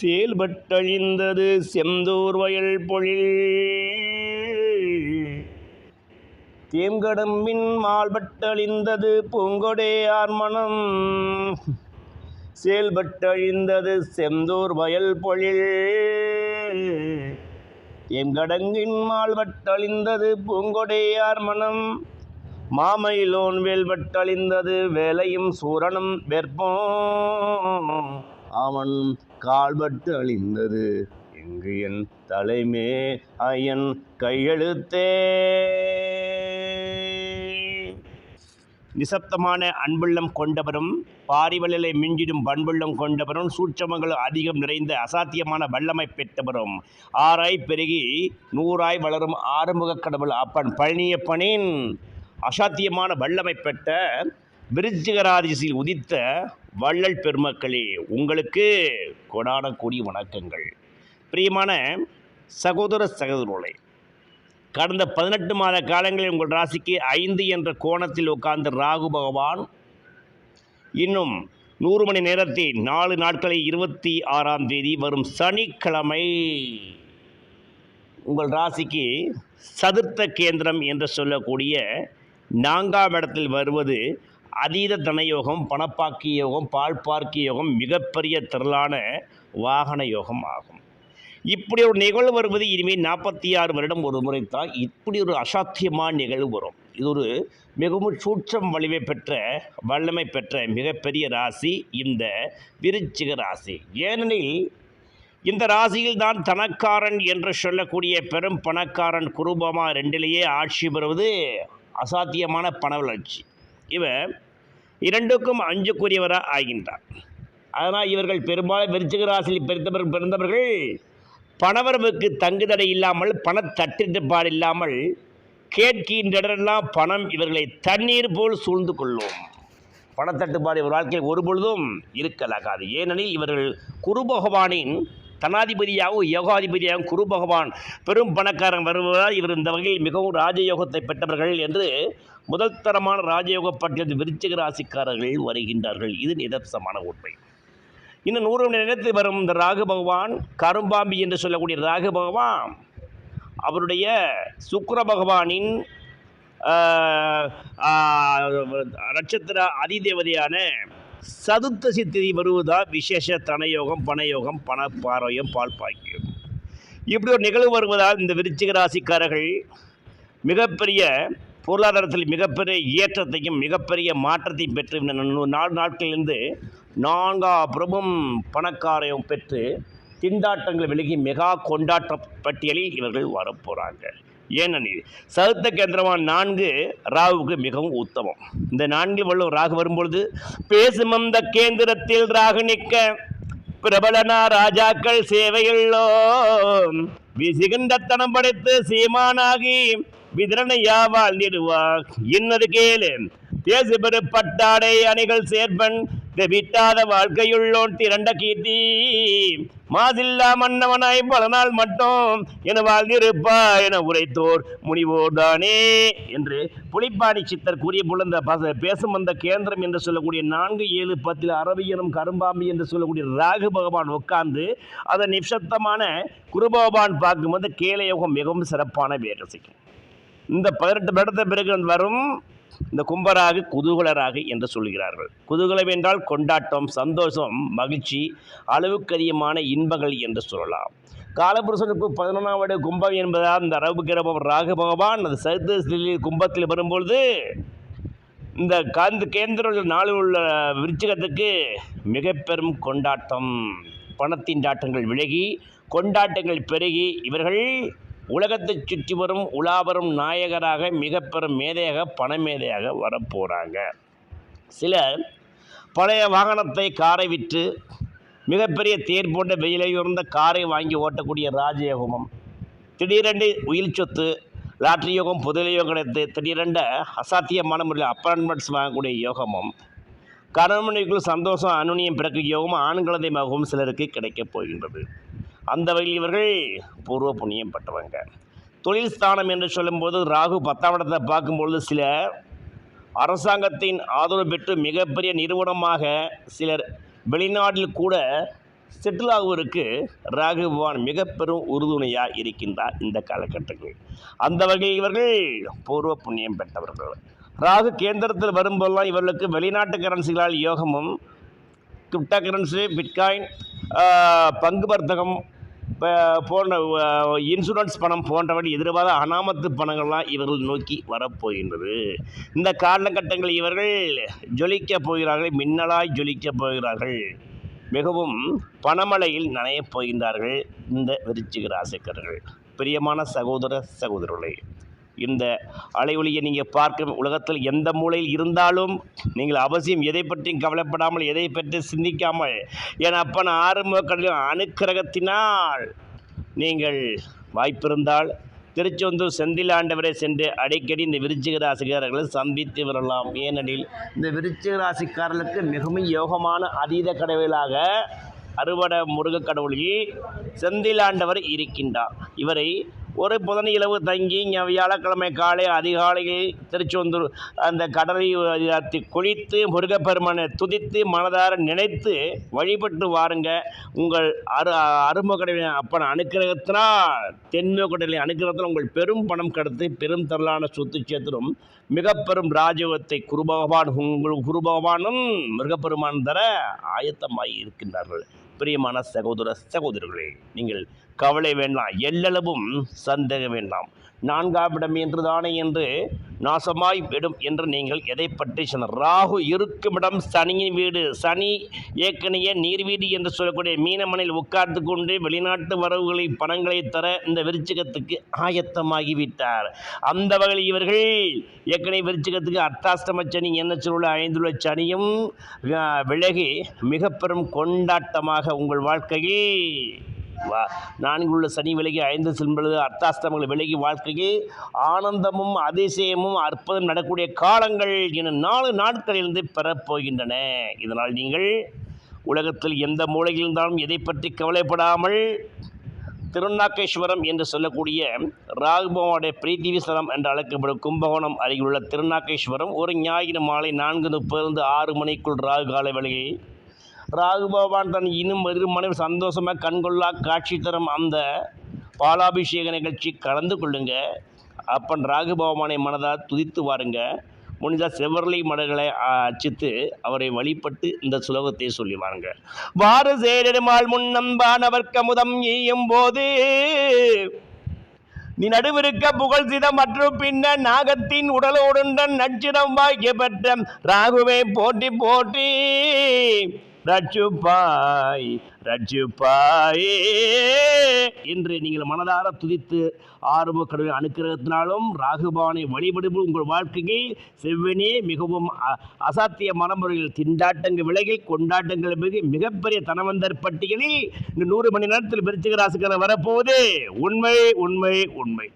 செயல்பட்டழிந்தது செந்தூர் வயல் பொழில். தேம்கடம்பின் மால்பட்டழிந்தது பூங்கொடையார் மனம் செயல்பட்டழிந்தது செந்தூர் வயல் பொழில். தேம்கடங்கின் மால்பட்டழிந்தது பூங்கொடையார் மனம் மாமயிலோன் வேல்பட்டழிந்தது வேலையும் சூரனும் வெற்போம். அவன் கால்பட்டு அழிந்தது இங்கு என் தலைமே அயன் கையெழுத்தே. நிசப்தமான அன்புள்ளம் கொண்டவரும் பாரிவளலை மிஞ்சிடும் பண்புள்ளம் கொண்டவரும் சூட்சமங்கள் அதிகம் நிறைந்த அசாத்தியமான வல்லமை பெற்றவரும். ஆறாய் பெருகி நூறாய் வளரும் ஆறுமுக கடவுள் அப்பன் பழனியப்பனின் அசாத்தியமான வல்லமை பெற்ற விருச்சிகராதிசில் உதித்த வள்ளல் பெருமக்களே உங்களுக்கு கொடான கூடி வணக்கங்கள். பிரியமான சகோதர சகோதரர்களே கடந்த பதினெட்டு மாத காலங்களில் உங்கள் ராசிக்கு ஐந்து என்ற கோணத்தில் உட்கார்ந்த ராகு பகவான் இன்னும் நூறு மணி நேரத்தில் நாலு நாட்களை இருபத்தி ஆறாம் தேதி வரும் சனிக்கிழமை உங்கள் ராசிக்கு சதுர்த்த கேந்திரம் என்று சொல்லக்கூடிய நான்காம் இடத்தில் வருவது அதீத தனயோகம் பணப்பாக்கி யோகம் பால்பார்க்கி யோகம் மிகப்பெரிய திரளான வாகன யோகம் ஆகும். இப்படி ஒரு நிகழ்வு வருவது இனிமேல் நாற்பத்தி ஆறு வருடம் ஒரு முறை தான் இப்படி ஒரு அசாத்தியமான நிகழ்வு வரும். இது ஒரு மிகவும் சூட்சம் வலிமை பெற்ற வல்லமை பெற்ற மிகப்பெரிய ராசி இந்த விருச்சிக ராசி. ஏனெனில் இந்த ராசியில் தான் தனக்காரன் என்று சொல்லக்கூடிய பெரும் பணக்காரன் குருபமா ரெண்டிலேயே ஆட்சி பெறுவது அசாத்தியமான பண வளர்ச்சி. இவர் இரண்டுக்கும் அஞ்சுக்குரியவராக ஆகின்றார். அதனால் இவர்கள் பெரும்பாலும் விருச்சிக ராசியில் பிறந்தவர் பிறந்தவர்கள் பணவரவுக்கு தங்குதடை இல்லாமல் பணத்தட்டுப்பாடு இல்லாமல் கேட்கின்றெல்லாம் பணம் இவர்களை தண்ணீர் போல் சூழ்ந்து கொள்ளும். பணத்தட்டுப்பாடு இவர் வாழ்க்கையில் ஒரு பொழுதும் இருக்கலாகாது. ஏனெனில் இவர்கள் குரு பகவானின் தனாதிபதியாகவும் யோகாதிபதியாகவும் குரு பகவான் பெரும் பணக்காரன் வருவதால் இவர் இந்த வகையில் மிகவும் ராஜயோகத்தை பெற்றவர்கள் என்று முதல் தரமான ராஜயோக பட்டியலில் விருச்சிக ராசிக்காரர்கள் வருகின்றார்கள். இது நிதர்சமான உண்மை. இன்னும் நூறு மணி நேரத்தில் வரும் இந்த ராகு பகவான் கரும்பாம்பி என்று சொல்லக்கூடிய ராகு பகவான் அவருடைய சுக்கர பகவானின் நட்சத்திர அதிதேவதையான சதுர்த்தசி திதி வருவதா விசேஷ தனயோகம் பணயோகம் பணப்பாரோயம் பால் பாக்கியம். இப்படி ஒரு நிகழ்வு வருவதால் இந்த விருச்சிக ராசிக்காரர்கள் மிகப்பெரிய பொருளாதாரத்தில் மிகப்பெரிய ஏற்றத்தையும் மிகப்பெரிய மாற்றத்தையும் பெற்று நாலு நாட்களிலிருந்து நான்கா பிரபும் பணக்காரையும் பெற்று திண்டாட்டங்கள் விலகி மெகா கொண்டாட்ட பட்டியலில் இவர்கள் வரப்போகிறாங்க ஏனெனில் சவுத்த கேந்திரமான நான்கு ராகுவுக்கு மிகவும் உத்தமம். இந்த நான்கு வள்ளுவர் ராகு வரும்பொழுது பேசும் அந்த கேந்திரத்தில் ராகு நிற்க பிரபலனா ராஜாக்கள் சேவையுள்ளோ விசிகண்டத்தனம் படைத்து சீமானாகி விதிரணையாவால் நிறுவா இன்னது கேளு. தேசு பெரு பட்டாடை அணிகள் சேர்ப்பன் விட்டாத வாழ்க்கையுள்ளோன் திரண்ட கீர்த்தி. மாதில்லா மன்னவனாய் பல நாள் மட்டும் என வாழ்ந்திருப்பா என உரைத்தோர் முனிவோர்தானே என்று புலிப்பாடி சித்தர் கூறிய பொழுது பச பேசும் அந்த கேந்திரம் என்று சொல்லக்கூடிய நான்கு ஏழு பத்தில் அரபியனும் கரும்பாம்பி என்று சொல்லக்கூடிய ராகு பகவான் உட்கார்ந்து அதன் நிப்சத்தமான குருபகவான் பார்க்கும்போது கேலயோகம் மிகவும் சிறப்பான வேலை இந்த பதினெட்டு வருடத்த பிறகு வரும் இந்த கும்பராகு குதூகலராகு என்று சொல்கிறார்கள் குதூகலம் என்றால் கொண்டாட்டம் சந்தோஷம் மகிழ்ச்சி அளவுக்கதிகமான இன்பங்கள் என்று சொல்லலாம். காலபுருஷனுக்கு பதினொன்றாம் வீடு கும்பம் என்பதால் இந்த அரபு கிரபம் ராகு பகவான் அந்த சதுர்த்தி கும்பத்தில் வரும்பொழுது இந்த காந்த கேந்திர நாளில் உள்ள விருச்சிகத்துக்கு மிக பெரும் கொண்டாட்டம். பணத்தின் ஆட்டங்கள் விலகி கொண்டாட்டங்கள் பெருகி இவர்கள் உலகத்தை சுற்றி வரும் உலாவரும் நாயகராக மிக பெரும் மேதையாக பணமேதையாக வரப்போகிறாங்க சிலர் பழைய வாகனத்தை காரை விற்று மிகப்பெரிய தேர் போன்ற உயர்ந்த காரை வாங்கி ஓட்டக்கூடிய ராஜயோகமும் திடீரென்று உயிர் சொத்து லாட்ரி யோகம் புதல யோகம் கிடைத்து திடீரென்ற அசாத்தியமான முறையில் அப்பார்ட்மெண்ட்ஸ் வாங்கக்கூடிய யோகமும் கணவனுக்குள் சந்தோஷம் அனுனியம் பிறக்கும் யோகமும் ஆண் குழந்தையாகவும் சிலருக்கு கிடைக்கப் போகின்றது. அந்த வகையில் இவர்கள் பூர்வ புண்ணியம் பெற்றவங்க. தொழில் ஸ்தானம் என்று சொல்லும்போது ராகு பத்தாம் இடத்தை பார்க்கும்பொழுது சில அரசாங்கத்தின் ஆதரவு பெற்று மிகப்பெரிய நிறுவனமாக சிலர் வெளிநாட்டில் கூட செட்டில் ஆகுவதற்கு ராகுபவான் மிக பெரும் உறுதுணையாக இருக்கின்றார் இந்த காலகட்டங்களில். அந்த வகையில் இவர்கள் பூர்வ புண்ணியம் பெற்றவர்கள். ராகு கேந்திரத்தில் வரும்போதெல்லாம் இவர்களுக்கு வெளிநாட்டு கரன்சிகளால் யோகமும் கிரிப்டோ கரன்சி பிட்காயின் பங்கு வர்த்தகம் போன்ற இன்சூரன்ஸ் பணம் போன்றவற்றை எதிர்பாராத அனாமத்து பணங்கள்லாம் இவர்கள் நோக்கி வரப்போகின்றது. இந்த காலகட்டங்களில் இவர்கள் ஜொலிக்கப் போகிறார்கள் மின்னலாய் ஜொலிக்கப் போகிறார்கள். மிகவும் பணமழையில் நனையப் போகின்றார்கள் இந்த விருச்சிக ராசிக்கர்கள் பிரியமான சகோதர சகோதரர்களே இந்த அலைவொலியை நீங்கள் பார்க்க உலகத்தில் எந்த மூலையில் இருந்தாலும் நீங்கள் அவசியம் எதை பற்றியும் கவலைப்படாமல் எதை பற்றி சிந்திக்காமல் என் அப்பன் ஆறுமுக கடலில் அனுக்கிரகத்தினால் நீங்கள் வாய்ப்பிருந்தால் திருச்செந்தூர் செந்தில் ஆண்டவரை சென்று அடிக்கடி இந்த விருச்சிக ராசிக்காரர்களை சந்தித்து வரலாம். ஏனெனில் இந்த விருச்சிக ராசிக்காரர்களுக்கு மிகவும் யோகமான அதீத கடவுளாக அறுவடை முருகக் கடவுளில் செந்தில் ஆண்டவர் இருக்கின்றார். இவரை ஒரு புதன் இளவு தங்கி வியாழக்கிழமை காலை அதிகாலையில் திருச்செந்தூர் அந்த கடலை குளித்து முருகப்பெருமானை துதித்து மனதார நினைத்து வழிபட்டு வாருங்க. உங்கள் அரு அருமகடலின் அப்பன் அனுக்கிரகத்தினால் தென்முகடலின் அனுக்கிரகத்தில் உங்கள் பெரும் பணம் கடத்து பெரும் திரளான சொத்து சேத்திரம் மிக பெரும் ராஜயோகத்தை குரு உங்கள் குருபகவானும் மிருகப்பெருமான் தர ஆயத்தமாகி இருக்கின்றார்கள் பிரியமான சகோதர சகோதரர்களே நீங்கள் கவலை வேண்டாம். எல்லளவும் சந்தேகம் வேண்டாம். நான்காவிடம் என்று தானே என்று நாசமாய் விடும் என்று நீங்கள் எதை பற்றி சொன்ன? ராகு இருக்குமிடம் சனியின் வீடு. சனி ஏற்கனவே நீர் வீடு என்று சொல்லக்கூடிய மீனமனையில் உட்கார்ந்து கொண்டு வெளிநாட்டு வரவுகளை பணங்களை தர இந்த விருச்சிகத்துக்கு ஆயத்தமாகிவிட்டார். அந்த வகையில் இவர்கள் ஏற்கனவே விருச்சிகத்துக்கு அர்த்தாஷ்டம சனி என்ன சொல்ல ஐந்துள்ள சனியும் விலகி மிக பெரும் கொண்டாட்டமாக உங்கள் வாழ்க்கையில் வா. நான்குள்ள சனி விலகி ஐந்து செல்வது அர்த்தாஸ்தமங்கள் விலகி வாழ்க்கையில் ஆனந்தமும் அதிசயமும் அற்புதம் நடக்கூடிய காலங்கள் என நாலு நாட்களிலிருந்து பெறப்போகின்றன. இதனால் நீங்கள் உலகத்தில் எந்த மூலையில் இருந்தாலும் எதை பற்றி கவலைப்படாமல் திருநாக்கேஸ்வரம் என்று சொல்லக்கூடிய ராகுபவனுடைய பிரீத்திவி என்று அழைக்கப்படும் கும்பகோணம் அருகிலுள்ள திருநாக்கேஸ்வரம் ஒரு ஞாயிறு மாலை நான்கு முப்பது ஆறு மணிக்குள் ராகு கால வேளையில் ராகு பகவான் தன் இன்னும் இரு மனைவி சந்தோஷமாக கண்கொள்ளா காட்சி தரும் அந்த பாலாபிஷேக நிகழ்ச்சி கலந்து கொள்ளுங்க. அப்பன் ராகு பகவானை மனதால் துதித்து வாருங்க. முடிஞ்ச செவ்வரளி மலர்களை அச்சித்து அவரை வழிபட்டு இந்த சுலோகத்தை சொல்லி வாருங்க. வாறு சேரிடுமாள் முன்னம்பானவர் கமுதம் ஈயும் போது நீ நடுவிருக்க புகழ் சிதம் மற்றும் பின்ன நாகத்தின் உடலோடுண்டன் நச்சிடம் வாக்கிய பெற்ற ராகுவை போட்டி போட்டி ரட்சுப்பாய் ரட்சுப்பாயே என்று நீங்கள் மனதார துதித்து ஆரம்ப கடவுளை அனுக்கிரகத்தினாலும் ராகுபானை வழிபடுவது உங்கள் வாழ்க்கையில் செவ்வனே மிகவும் அசாத்திய மனமுறையில் திண்டாட்டங்கள் விலகில் கொண்டாட்டங்கள் மிக மிகப்பெரிய தனவந்தர் பட்டியலில் இந்த நூறு மணி நேரத்தில் விருச்சிக ராசிக்காரர் உண்மை உண்மை உண்மை.